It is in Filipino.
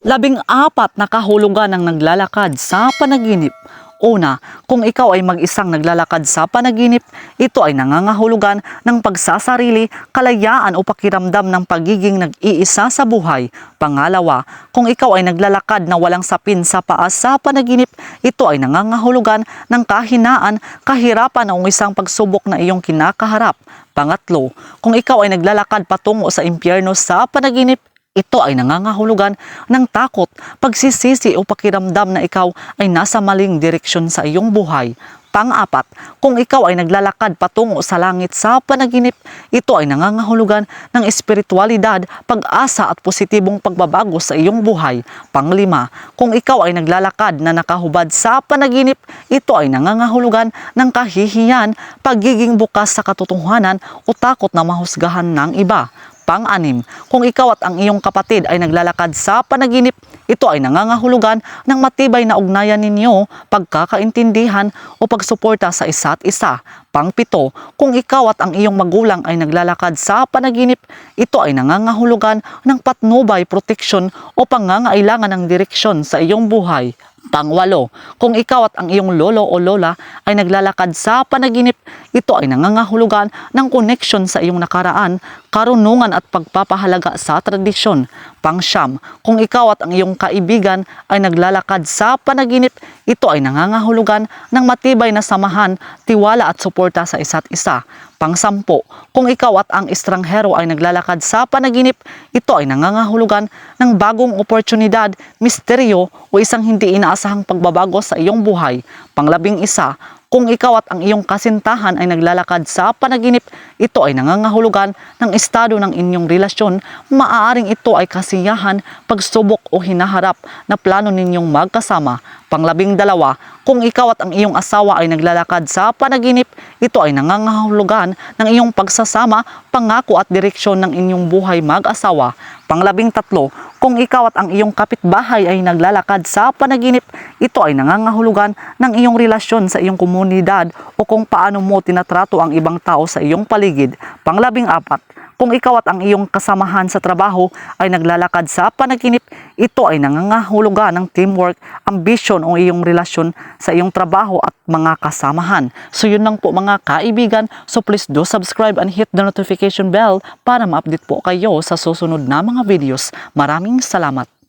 Labing apat na kahulugan ng naglalakad sa panaginip. Una, kung ikaw ay mag-isang naglalakad sa panaginip, ito ay nangangahulugan ng pagsasarili, kalayaan o pakiramdam ng pagiging nag-iisa sa buhay. Pangalawa, kung ikaw ay naglalakad na walang sapin sa paa sa panaginip, ito ay nangangahulugan ng kahinaan, kahirapan o isang pagsubok na iyong kinakaharap. Pangatlo, kung ikaw ay naglalakad patungo sa impyerno sa panaginip, ito ay nangangahulugan ng takot, pagsisisi o pakiramdam na ikaw ay nasa maling direksyon sa iyong buhay. Pang-apat, kung ikaw ay naglalakad patungo sa langit sa panaginip, ito ay nangangahulugan ng espiritualidad, pag-asa at positibong pagbabago sa iyong buhay. Panglima, kung ikaw ay naglalakad na nakahubad sa panaginip, ito ay nangangahulugan ng kahihiyan, pagiging bukas sa katotohanan o takot na mahusgahan ng iba. Pang-anim, kung ikaw at ang iyong kapatid ay naglalakad sa panaginip, ito ay nangangahulugan ng matibay na ugnayan ninyo, pagkakaintindihan o pagsuporta sa isa't isa. Pang-pito, kung ikaw at ang iyong magulang ay naglalakad sa panaginip, ito ay nangangahulugan ng patnubay, proteksyon o pangangailangan ng direksyon sa iyong buhay. Pangwalo, kung ikaw at ang iyong lolo o lola ay naglalakad sa panaginip, ito ay nangangahulugan ng connection sa iyong nakaraan, karunungan at pagpapahalaga sa tradisyon. Pangsyam, kung ikaw at ang iyong kaibigan ay naglalakad sa panaginip, ito ay nangangahulugan ng matibay na samahan, tiwala at suporta sa isa't isa. Pangsampo, kung ikaw at ang estranghero ay naglalakad sa panaginip, ito ay nangangahulugan ng bagong oportunidad, misteryo o isang hindi inaasahang pagbabago sa iyong buhay. Panglabing isa, kung ikaw at ang iyong kasintahan ay naglalakad sa panaginip, ito ay nangangahulugan ng estado ng inyong relasyon. Maaaring ito ay kasiyahan, pagsubok o hinaharap na plano ninyong magkasama. Panglabing dalawa, kung ikaw at ang iyong asawa ay naglalakad sa panaginip, ito ay nangangahulugan ng iyong pagsasama, pangako at direksyon ng inyong buhay mag-asawa. Panglabing tatlo, kung ikaw at ang iyong kapitbahay ay naglalakad sa panaginip, ito ay nangangahulugan ng iyong relasyon sa iyong komunidad o kung paano mo tinatrato ang ibang tao sa iyong paligid. Panglabing apat, kung ikaw at ang iyong kasamahan sa trabaho ay naglalakad sa panaginip, ito ay nangangahulugan ng teamwork, ambition o iyong relasyon sa iyong trabaho at mga kasamahan. So yun lang po mga kaibigan. So please do subscribe and hit the notification bell para ma-update po kayo sa susunod na mga videos. Maraming salamat.